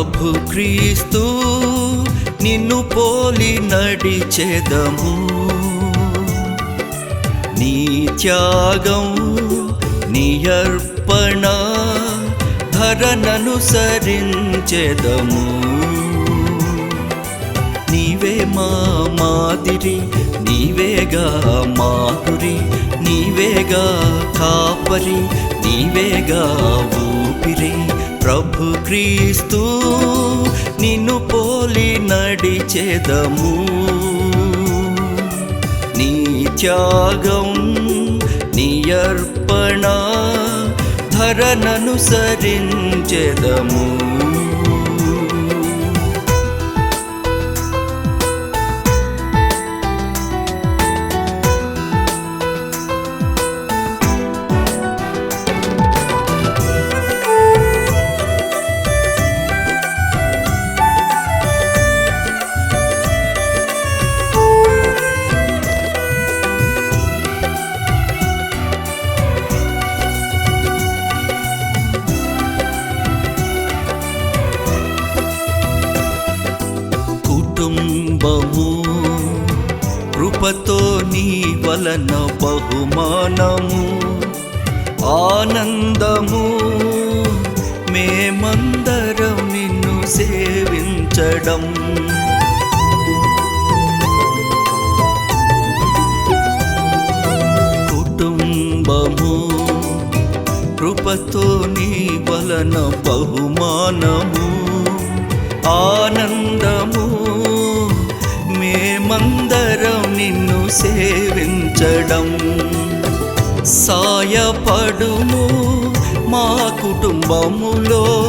ప్రభు క్రీస్తు నిన్ను పోలి నడిచెదము. నీ త్యాగం నీ అర్పణ ధరననుసరించెదము నీవే మా మాదిరి నీవేగా మాధురి నీవేగా కాపరి నీవేగా ఊపిరి. ప్రభు క్రీస్తు నిన్ను పోలి నడిచేదము. నీ త్యాగం నీ అర్పణ ధరననుసరించెదము కుటుంబము కృపతో నీ వలన బహుమానము ఆనందము మేమందరం నిన్ను సేవించడం. కుటుంబము కృపతో నీ వలన బహుమానము ఆనందము మేమందరం నిన్ను సేవించడం. సాయపడుము మా కుటుంబములో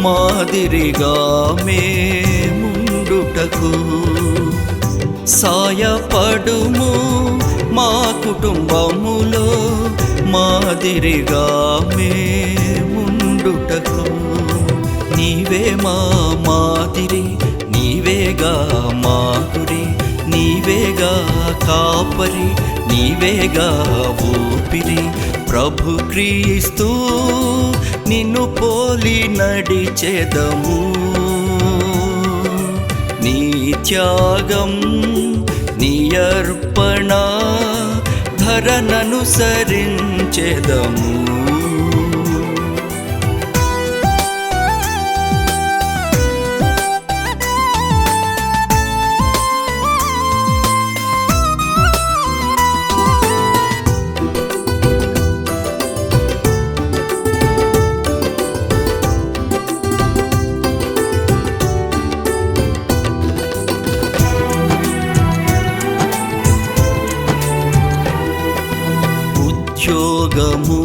మాదిరిగా మేముండుటకు. సాయపడుము మా కుటుంబములో మాదిరిగా మేముండుటకు. నీవే మా మాదిరి నీవేగా మాధురి నీవేగా కాపరి నీవేగా ఊపిరి. ప్రభు క్రీస్తు నిన్ను పోలి నడిచెదము. నీ త్యాగం నీ అర్పణ ధరననుసరించెదము ఉద్యోగము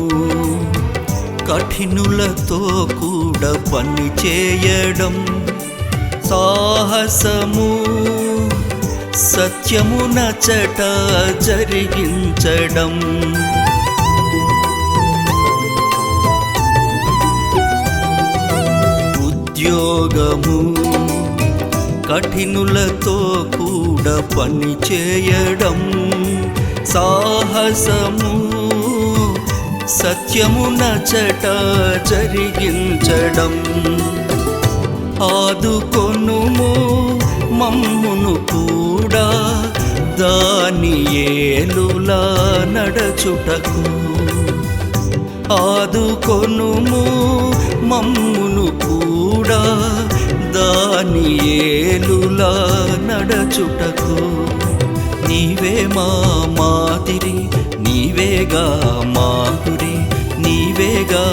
కఠినులతో కూడా పని చేయడం సాహసము సత్యము నచట జరిగించడం. ఉద్యోగము కఠినులతో కూడా పని చేయడం సాహసము సత్యమున చట జరిగించడం. ఆదుకొనుము మమ్మును కూడా దాని ఏలులా నడచుటకు ఆదుకొనుము మమ్మును కూడా దాని ఏలులా నడచుటకు. నీవే మా మాదిరి నీవేగా మాధురి నీవేగా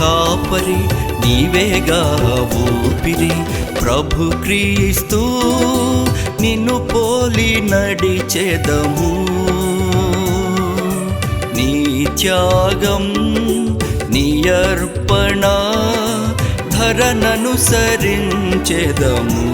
కాపరి నీవేగా ఊపిరి. ప్రభు క్రీస్తు నిన్ను పోలి నడిచెదము. నీ త్యాగం నీ అర్పణ ధరననుసరించెదము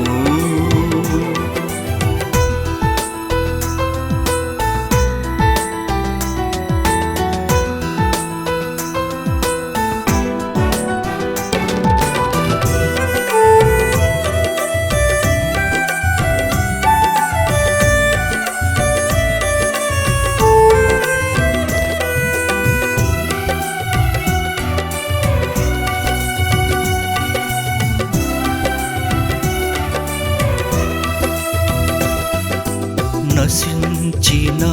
నశించిన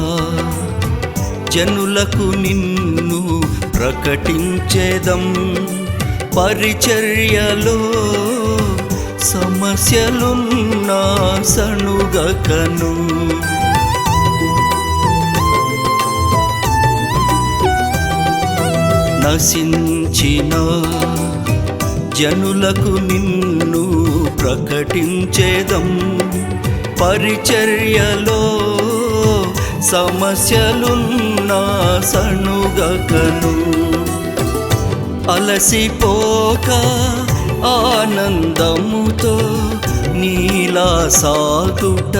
జనులకు నిన్ను ప్రకటించేదం. పరిచర్యలో సమస్యలున్నా సణుగకను. నశించిన జనులకు నిన్ను ప్రకటించేదం. పరిచర్యలో సమస్యలున్నా సణుగకను. అలసిపోక ఆనందముతో నీలా సాగుట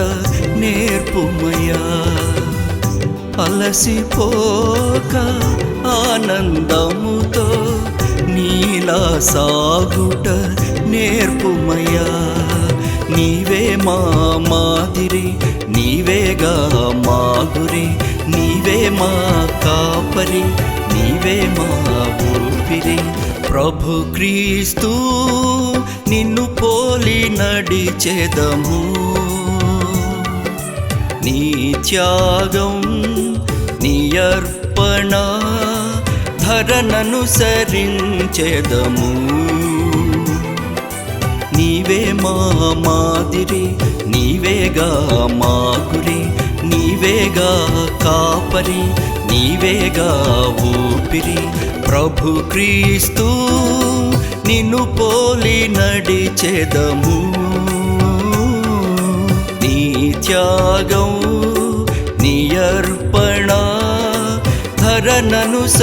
నేర్పుమయా అలసిపోక ఆనందముతో నీలా సాగుట నేర్పుమయా నీవే మా మాదిరి నీవేగా మాగురే నీవే మా కాపరి నీవే మా ఊపిరి. ప్రభు క్రీస్తు నిన్ను పోలి నడిచెదము. నీ త్యాగం నీ అర్పణ ధరనను సరించెదము నీవే మా మాదిరి నీవేగా మా గురి నీవేగా కాపరి నీవేగా ఊపిరి. ప్రభు క్రీస్తు నిన్ను పోలి నడిచెదము. నీ త్యాగం నీ అర్పణ ధరననుసరించెదము